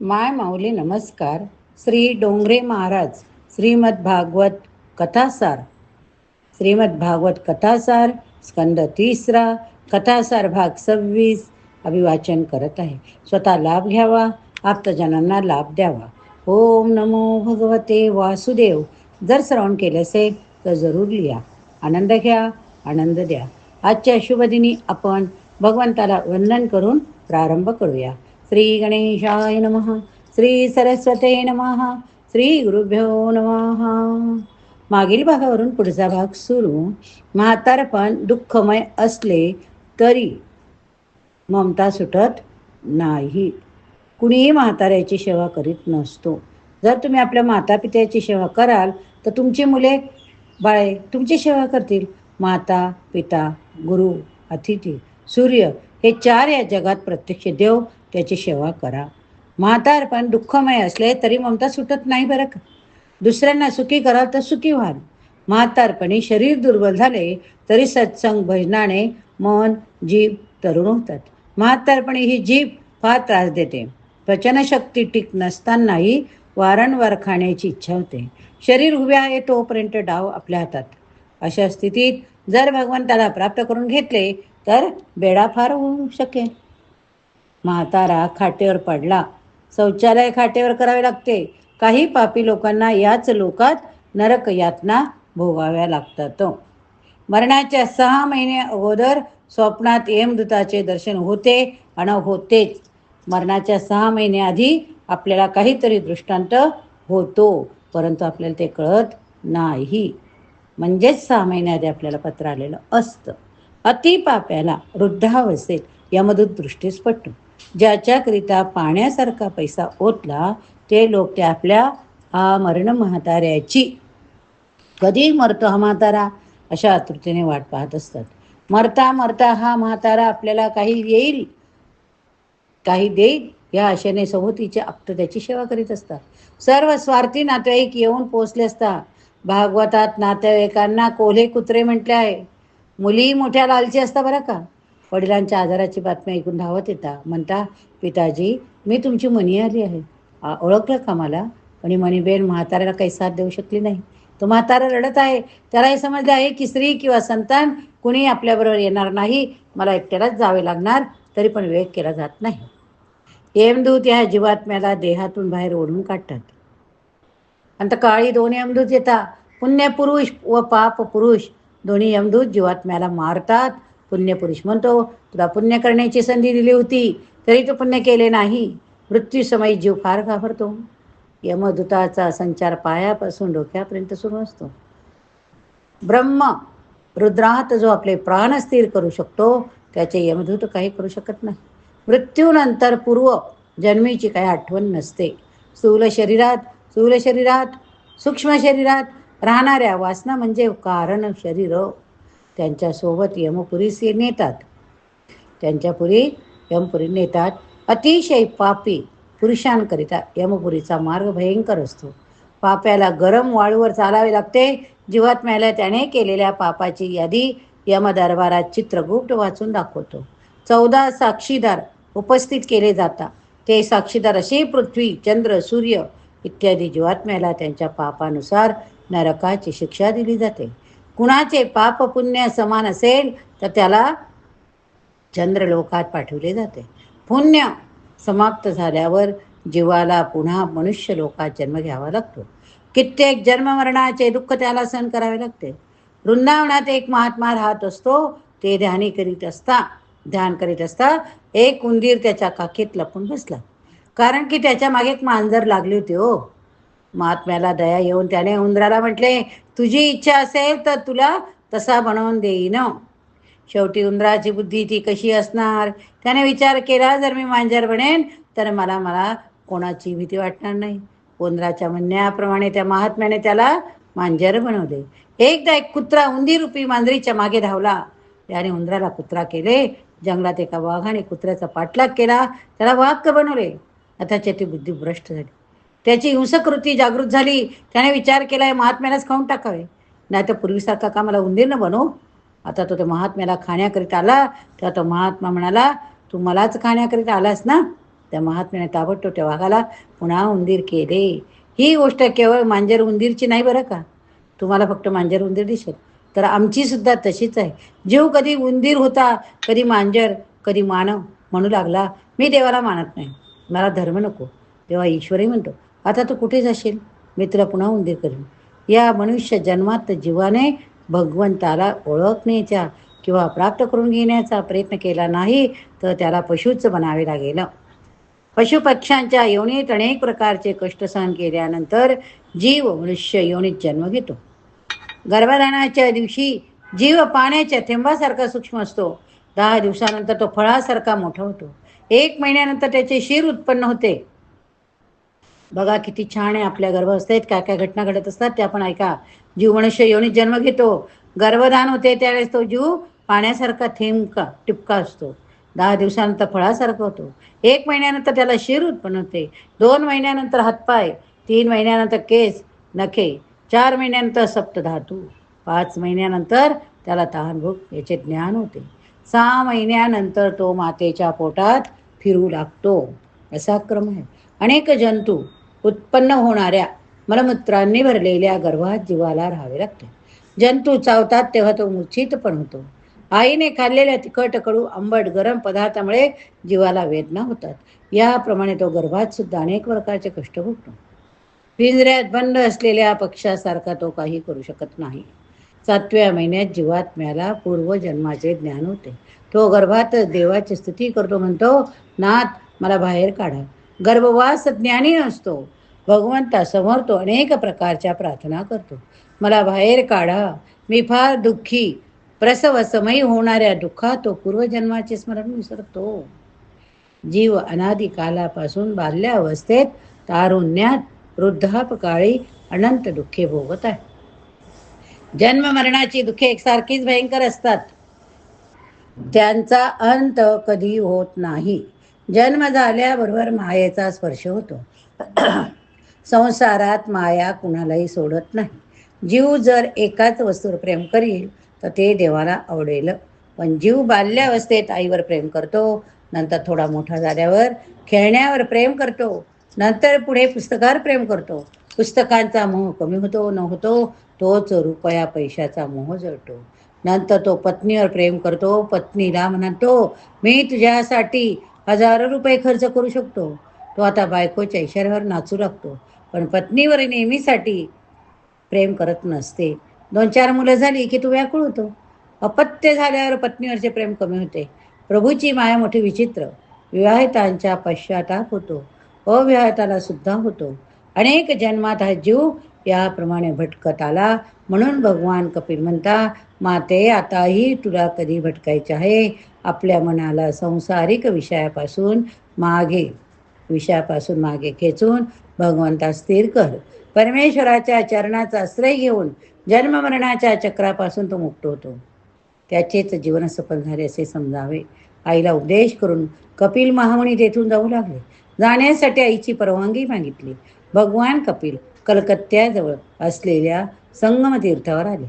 माय माऊली नमस्कार. श्री डोंगरे महाराज श्रीमद भागवत कथासार. श्रीमद भागवत कथासार स्कंद तिसरा कथासार भाग सव्वीस अभिवाचन करत आहे. स्वतः लाभ घ्यावा आप्तजनांना लाभ द्यावा. ओम नमो भगवते वासुदेव. जर श्रवण केले असेल तर जरूर लिहा. आनंद घ्या आनंद द्या. आजच्या शुभदिनी आपण भगवंताला वंदन करून प्रारंभ करूया. श्री गणेशाय नमः श्रीसरस्वते नमः श्री गुरुभ्यो नमः. मागील भागावरून पुढचा भाग सुरू. म्हातारपण दुःखमय असले तरी ममता सुटत नाही. कुणीही म्हाताऱ्याची सेवा करीत नसतो. जर तुम्ही आपल्या माता पित्याची सेवा कराल तर तुमची मुले बाळे तुमची सेवा करतील. माता पिता गुरु अतिथी सूर्य हे चार या जगात प्रत्यक्ष देव त्याची सेवा करा. म्हातारपण दुःखमय असले तरी ममता सुटत नाही बरं का? दुसऱ्यांना सुखी कराल तर सुखी व्हाल म्हातारपणी शरीर दुर्बल झाले तरी सत्संग भजनाने मन जीभ तरुण होतात. म्हातारपणी ही जीभ फार त्रास देते. पचनशक्ती टिक नसतानाही वारंवार खाण्याची इच्छा होते. शरीर उभे आहे तोपर्यंत डाव आपल्या हातात. अशा स्थितीत जर भगवंताला प्राप्त करून घेतले तर बेडा फार होऊ शकेल. म्हातारा खाटेवर पडला. शौचालय खाटेवर करावे लागते. काही पापी लोकांना याच लोकात नरक यातना भोगाव्या लागतात. मरणाच्या सहा महिने अगोदर स्वप्नात यमदूताचे दर्शन होते आणि होतेच. मरणाच्या सहा महिने आधी आपल्याला काहीतरी दृष्टांत होतो परंतु आपल्याला ते कळत नाही. म्हणजेच सहा महिन्याआधी आपल्याला पत्र आलेलं असतं. अतिपाप्याला वृद्धावस्थेत यमदूत दृष्टीस पटतो ज्याच्याकरिता पाण्यासारखा पैसा ओतला ते लोक ते आपल्या मरण म्हाताऱ्याची. कधी मरतो हा म्हातारा? अशा आतुरतेने वाट पाहत असतात. मरता मरता हा म्हातारा आपल्याला काही येईल? काही देईल? या आशेने सभोवतीचे आप्त त्याची सेवा करीत असतात. सर्व स्वार्थी नातेवाईक येऊन पोचले असता भागवतात नातेवाईकांना कोल्हे कुत्रे म्हटले आहे. मुली मोठ्या लालची असता बरं का? वडिलांच्या आजाराची बातमी ऐकून धावत येता. म्हणता पिताजी मी तुमची मनी आली आहे ओळखलं का मला? पण ही मणीबेन म्हाताऱ्याला काही साथ देऊ शकली नाही. तो म्हातारा रडत आहे. त्याला हे समजले आहे की स्त्री किंवा संतान कुणी आपल्याबरोबर येणार नाही. मला एकट्यालाच जावे लागणार तरी पण वेग केला जात नाही. यमदूत या जीवात्म्याला देहातून बाहेर ओढून काढतात. आणि काळी दोन यमदूत येतात पुण्य पुरुष व पाप पुरुष दोन्ही यमदूत जीवात्म्याला मारतात. पुण्य पुरुष म्हणतो तुला पुण्य करण्याची संधी दिली होती तरी तू पुण्य केले नाही. मृत्यूसमयी जीव फार घाबरतो. यमदूताचा संचार पायापासून डोक्यापर्यंत सुरू असतो. ब्रह्म रुद्रात जो आपले प्राण स्थिर करू शकतो त्याचे यमदूत काही करू शकत नाही. मृत्यूनंतर पूर्व जन्मीची काही आठवण नसते. स्थूल शरीरात स्थूल शरीरात सूक्ष्म शरीरात राहणाऱ्या वासना म्हणजे कारण शरीर. त्यांच्यासोबत यमपुरीस नेतात. त्यांच्यापुरी यमपुरी नेतात. अतिशय पापी पुरुषांकरिता यमपुरीचा मार्ग भयंकर असतो. पाप्याला गरम वाळूवर चालावे लागते. जीवात्म्याला त्याने केलेल्या पापाची यादी यमदरबारात चित्रगुप्त वाचून दाखवतो. चौदा साक्षीदार उपस्थित केले जातात ते साक्षीदार असे पृथ्वी चंद्र सूर्य इत्यादी जीवात्म्याला त्यांच्या पापानुसार नरकाची शिक्षा दिली जाते. कुणाचे पाप पुण्य समान असेल तर त्याला चंद्रलोकात पाठवले जाते. पुण्य समाप्त झाल्यावर जीवाला पुन्हा मनुष्य लोकात जन्म घ्यावा लागतो. कित्येक जन्ममरणाचे दुःख त्याला सहन करावे लागते. वृंदावनात एक महात्मा राहत असतो ते ध्यानी करीत असता ध्यान करीत असता एक उंदीर त्याच्या काखेत लपून बसला. कारण की त्याच्यामागे एक मांजर लागली होती हो. महात्म्याला दया येऊन त्याने उंदराला म्हटले तुझी इच्छा असेल तर तुला तसा बनवून देईन. शेवटी उंदराची बुद्धी ती कशी असणार? त्याने विचार केला जर मी मांजर बनेन तर मला मला कोणाची भीती वाटणार नाही. उंदराच्या म्हणण्याप्रमाणे त्या महात्म्याने त्याला मांजर बनवले. एकदा एक कुत्रा उंदीरूपी मांजरीच्या मागे धावला. त्याने उंदराला कुत्रा केले जंगलात एका वाघाने कुत्र्याचा पाठलाग केला त्याला वाघ बनवले. आता ती बुद्धी भ्रष्ट झाली. त्याची हिंसकृती जागृत झाली. त्याने विचार केला आहे महात्म्यालाच खाऊन टाकावे. नाही तर पूर्वीसारखा का मला उंदीर न बनव? आता तो त्या महात्म्याला खाण्याकरिता आला. तेव्हा तो महात्मा म्हणाला तू मलाच खाण्याकरिता आलास ना? त्या महात्म्याने ताबडतोब त्या वाघाला पुन्हा उंदीर केले. ही गोष्ट केवळ मांजर उंदीरची नाही बरं का? तुम्हाला फक्त मांजर उंदीर दिसेल. तर आमची सुद्धा तशीच आहे. जीव कधी उंदीर होता कधी मांजर कधी मानव. म्हणू लागला मी देवाला मानत नाही. मला धर्म नको. तेव्हा ईश्वरही म्हणतो आता तू कुठे जाशील? मी तुला पुन्हा उंदीर करीन. या मनुष्य जन्मात जीवाने भगवंताला ओळखण्याच्या किंवा प्राप्त करून घेण्याचा प्रयत्न केला नाही तर त्याला पशुच बनावे लागेल. पशुपक्ष्यांच्या योनीत अनेक प्रकारचे कष्ट सहन केल्यानंतर जीव मनुष्य योनीत जन्म घेतो. गर्भधानाच्या दिवशी जीव पाण्याच्या थेंबासारखा सूक्ष्म असतो. दहा दिवसानंतर तो फळासारखा मोठा होतो. एक महिन्यानंतर त्याचे शिर उत्पन्न होते. बघा किती छान आहे आपल्या गर्भावस्थेत काय काय घटना घडत असतात ते आपण ऐका. जीव मनुष्य योनीत जन्म घेतो. गर्भधान होते त्यावेळेस तो जीव पाण्यासारखा थेंबका टिपका असतो. दहा दिवसानंतर फळासारखा होतो. एक महिन्यानंतर त्याला शिर उत्पन्न होते. दोन महिन्यानंतर हातपाय तीन महिन्यानंतर केस नखे चार महिन्यानंतर सप्तधातू पाच महिन्यानंतर त्याला तहानभूक याचे ज्ञान होते. सहा महिन्यानंतर तो मातेच्या पोटात फिरू लागतो. असा क्रम आहे. अनेक जंतू उत्पन्न होणाऱ्या मलमूत्रांनी भरलेल्या गर्भात जीवाला राहावे लागते. जंतू चावतात तेव्हा तो मूर्छित पण होतो. आईने खाल्लेल्या तिखट कडू आंबट गरम पदार्थामुळे जीवाला वेदना होतात. याप्रमाणे तो गर्भात सुद्धा अनेक प्रकारचे कष्ट भोगतो. पिंजऱ्यात बंद असलेल्या पक्षासारखा तो काही करू शकत नाही. सातव्या महिन्यात जीवात्म्याला पूर्वजन्माचे ज्ञान होते. तो गर्भात देवाची स्तुती करतो म्हणतो नाथ मला बाहेर काढा. गर्भवास ज्ञानी नसतो भगवंतासमोर तो अनेक प्रकारच्या प्रार्थना करतो. मला बाहेर काढा. मी फार दुःखी. प्रसव समयी होणाऱ्या दुःखात तो पूर्वजन्माचे स्मरण विसरतो. जीव अनादिकालापासून बाल्यावस्थेत तारुण्यात वृद्धापकाळी अनंत दुःखे भोगत आहे. जन्म मरणाची दुःखे एकसारखीच भयंकर असतात. त्यांचा अंत कधी होत नाही. जन्म झाल्याबरोबर मायेचा स्पर्श होतो. संसारात माया कुणालाही सोडत नाही. जीव जर एकाच वस्तूवर प्रेम करील तर ते देवाला आवडेल. पण जीव बाल्यावस्थेत आईवर प्रेम करतो नंतर थोडा मोठा झाल्यावर खेळण्यावर प्रेम करतो नंतर पुढे पुस्तकावर प्रेम करतो. पुस्तकांचा मोह कमी होतो न होतो तोच रुपया पैशाचा मोह जळतो. नंतर तो पत्नीवर प्रेम करतो पत्नीला म्हणतो मी तुझ्यासाठी हजारो रुपये खर्च करू शकतो. तो आता बायकोच्या इशाऱ्यावर नाचू लागतो. पण पत्नीवर नेहमीसाठी प्रेम करत नसते. दोन चार मुलं झाली की तो व्याकुळ होतो. अपत्य झाल्यावर पत्नीवरचे प्रेम कमी होते. प्रभूची माया मोठी विचित्र. विवाहितांच्या पश्चाताप होतो. अविवाहिताला सुद्धा होतो. अनेक जन्मात हा जीव याप्रमाणे भटकत आला म्हणून भगवान कपिल म्हणता माते आताही तुला कधी भटकायचे आहे? आपल्या मनाला संसारिक विषयापासून मागे विषयापासून मागे खेचून भगवंता स्थिर कर. परमेश्वराच्या चरणाचा आश्रय घेऊन जन्ममरणाच्या चक्रापासून तो मुक्त होतो. त्याचेच जीवन सफल झाले असे समजावे. आईला उपदेश करून कपिल महामुनी तेथून जाऊ लागले. जाण्यासाठी आईची परवानगी मागितली. भगवान कपिल कलकत्त्याजवळ असलेल्या संगम तीर्थावर आले.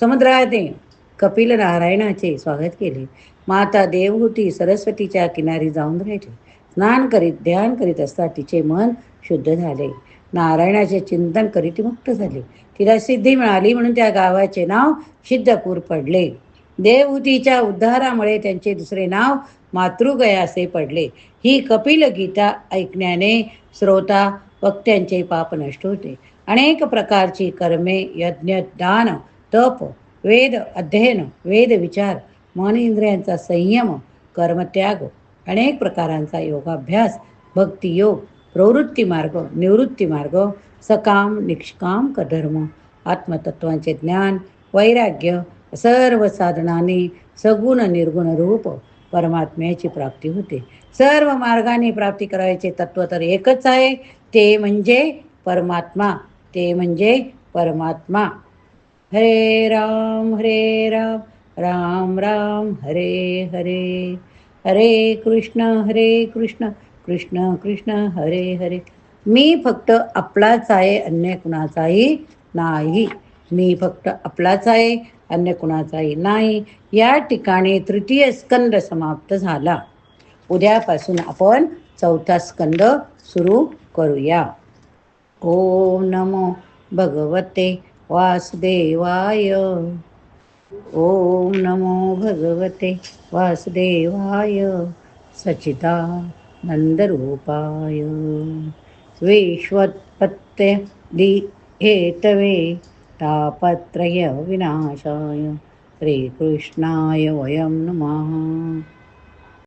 समुद्राने कपिल नारायणाचे स्वागत केले. माता देवहूती सरस्वतीच्या किनारी जाऊन राहिले. स्नान करीत ध्यान करीत असता तिचे मन शुद्ध झाले. नारायणाचे चिंतन करीत ती मुक्त झाली. तिला सिद्धी मिळाली म्हणून त्या गावाचे नाव सिद्धपूर पडले. देवहूतीच्या उद्धारामुळे त्यांचे दुसरे नाव मातृगया असे पडले. ही कपिल गीता ऐकण्याने श्रोता वक्त्यांचे पाप नष्ट होते. अनेक प्रकारची कर्मे यज्ञ दान तप वेद अध्ययन वेद विचार मन इंद्रियांचा संयम कर्मत्याग अनेक प्रकारांचा योगाभ्यास भक्तियोग प्रवृत्ती मार्ग निवृत्ती मार्ग सकाम निष्काम धर्म आत्मतत्वांचे ज्ञान वैराग्य सर्व साधनाने सगुण निर्गुण रूप परमात्म्याची प्राप्ती होते. सर्व मार्गाने प्राप्ती करायचे तत्व तर एकच आहे ते म्हणजे परमात्मा. ते म्हणजे परमात्मा. हरे राम हरे राम राम राम हरे हरे. हरे कृष्ण हरे कृष्ण कृष्ण कृष्ण हरे हरे. मी फक्त आपलाच आहे अन्य कुणाचाही नाही. मी फक्त आपलाच आहे अन्य कुणाचाही नाही. या ठिकाणी तृतीय स्कंद समाप्त झाला. उद्यापासून आपण चौथा स्कंद सुरू करूया. ओम नमो भगवते वासुदेवाय. ओम नमो भगवते वासुदेवाय. सचिदानन्दरूपाय विश्वत्पत्ते हेतवे तापत्रयविनाशाय. श्रीकृष्णाय वयं नमः